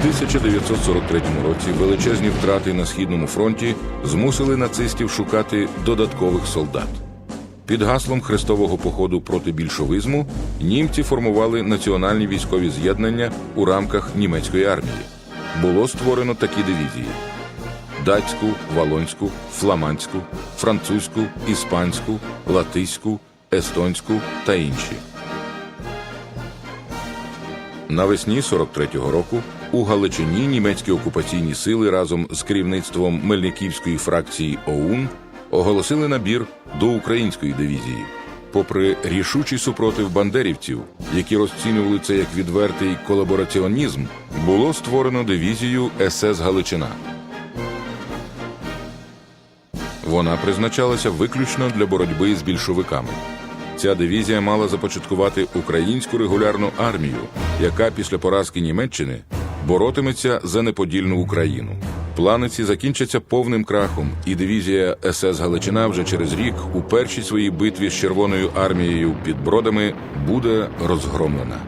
1943 році величезні втрати на східному фронті змусили нацистів шукати додаткових солдат. Під гаслом хрестового походу проти більшовизму німці формували національні військові з'єднання у рамках німецької армії. Було створено такі дивізії: датську, валонську, фламандську, французьку, іспанську, латиську, естонську та інші. Навесні 43-го року у Галичині німецькі окупаційні сили разом з керівництвом Мельниківської фракції ОУН оголосили набір до української дивізії. Попри рішучий супротив бандерівців, які розцінювали це як відвертий колабораціонізм, було створено дивізію СС Галичина. Вона призначалася виключно для боротьби з більшовиками. Ця дивізія мала започаткувати українську регулярну армію, яка після поразки Німеччини боротиметься за неподільну Україну. Плани ці закінчаться повним крахом, і дивізія СС Галичина вже через рік у першій своїй битві з Червоною армією під Бродами буде розгромлена.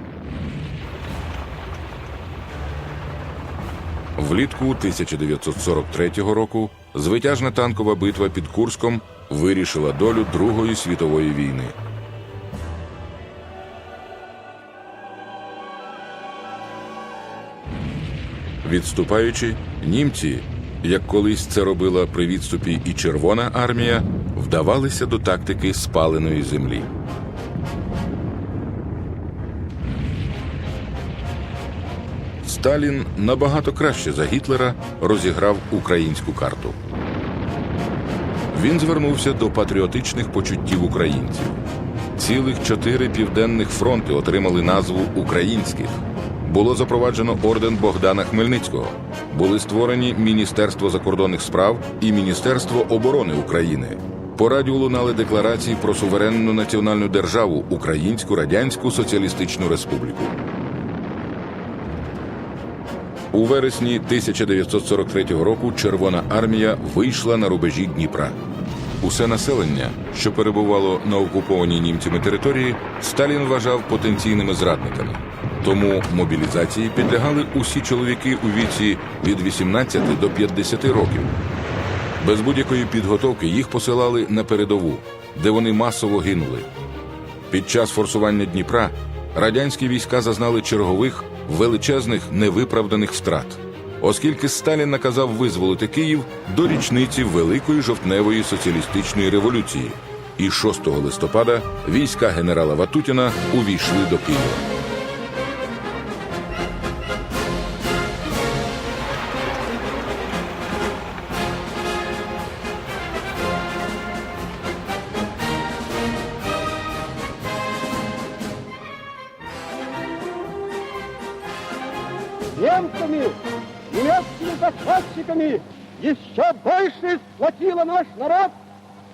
Влітку 1943 року звитяжна танкова битва під Курском вирішила долю Другої світової війни. Відступаючи, німці, як колись це робила при відступі і Червона армія, вдавалися до тактики спаленої землі. Сталін набагато краще за Гітлера розіграв українську карту. Він звернувся до патріотичних почуттів українців. Цілих чотири південних фронти отримали назву українських. Було запроваджено орден Богдана Хмельницького. Були створені Міністерство закордонних справ і Міністерство оборони України. По радіо лунали декларації про суверенну національну державу Українську Радянську Соціалістичну Республіку. У вересні 1943 року Червона армія вийшла на рубежі Дніпра. Усе населення, що перебувало на окупованій німцями території, Сталін вважав потенційними зрадниками. Тому мобілізації підлягали усі чоловіки у віці від 18 до 50 років. Без будь-якої підготовки їх посилали на передову, де вони масово гинули. Під час форсування Дніпра радянські війська зазнали чергових величезних невиправданих втрат, оскільки Сталін наказав визволити Київ до річниці Великої жовтневої соціалістичної революції, і 6 листопада війська генерала Ватутіна увійшли до Києва. Немцами, немецкими захватчиками еще больше сплотила наш народ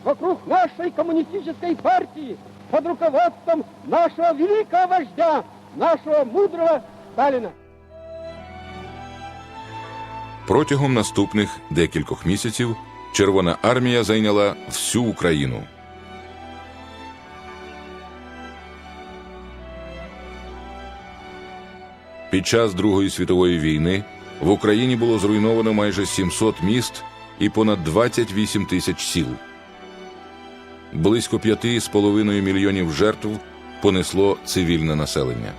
вокруг нашей коммунистической партии под руководством нашего великого вождя, нашего мудрого Сталина. Протягом наступних декількох місяців Червона армія зайняла всю Україну. Під час Другої світової війни в Україні було зруйновано майже 700 міст і понад 28 тисяч сіл. Близько 5,5 мільйонів жертв понесло цивільне населення.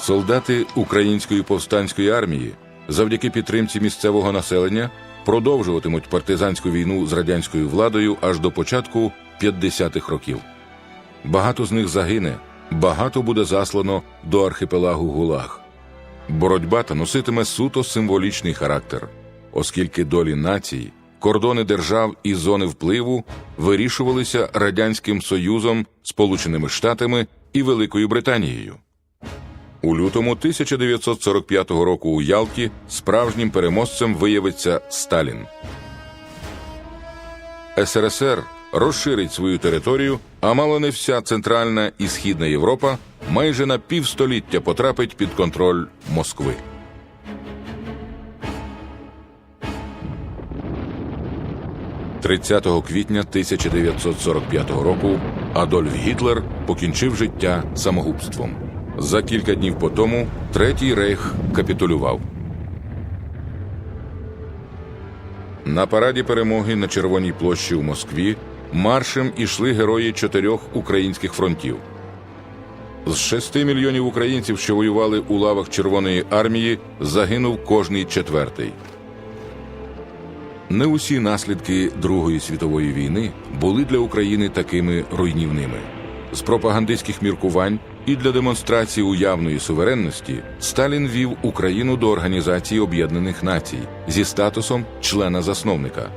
Солдати української повстанської армії завдяки підтримці місцевого населення продовжуватимуть партизанську війну з радянською владою аж до початку 50-х років. Багато з них загине, багато буде заслано до архіпелагу ГУЛАГ. Боротьба та носитиме суто символічний характер, оскільки долі націй, кордони держав і зони впливу вирішувалися Радянським Союзом, Сполученими Штатами і Великою Британією. У лютому 1945 року у Ялті справжнім переможцем виявиться Сталін. СРСР розширить свою територію, а мало не вся Центральна і Східна Європа майже на півстоліття потрапить під контроль Москви. 30 квітня 1945 року Адольф Гітлер покінчив життя самогубством. За кілька днів по тому Третій рейх капітулював. На параді перемоги на Червоній площі у Москві маршем ішли герої чотирьох українських фронтів. З шести мільйонів українців, що воювали у лавах Червоної армії, загинув кожний четвертий. Не усі наслідки Другої світової війни були для України такими руйнівними. З пропагандистських міркувань і для демонстрації уявної суверенності Сталін вів Україну до Організації Об'єднаних Націй зі статусом члена-засновника.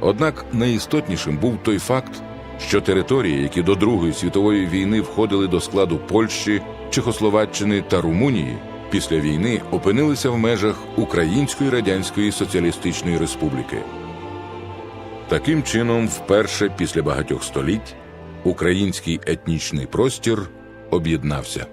Однак найістотнішим був той факт, що території, які до Другої світової війни входили до складу Польщі, Чехословаччини та Румунії, після війни опинилися в межах Української Радянської Соціалістичної Республіки. Таким чином, вперше після багатьох століть український етнічний простір об'єднався.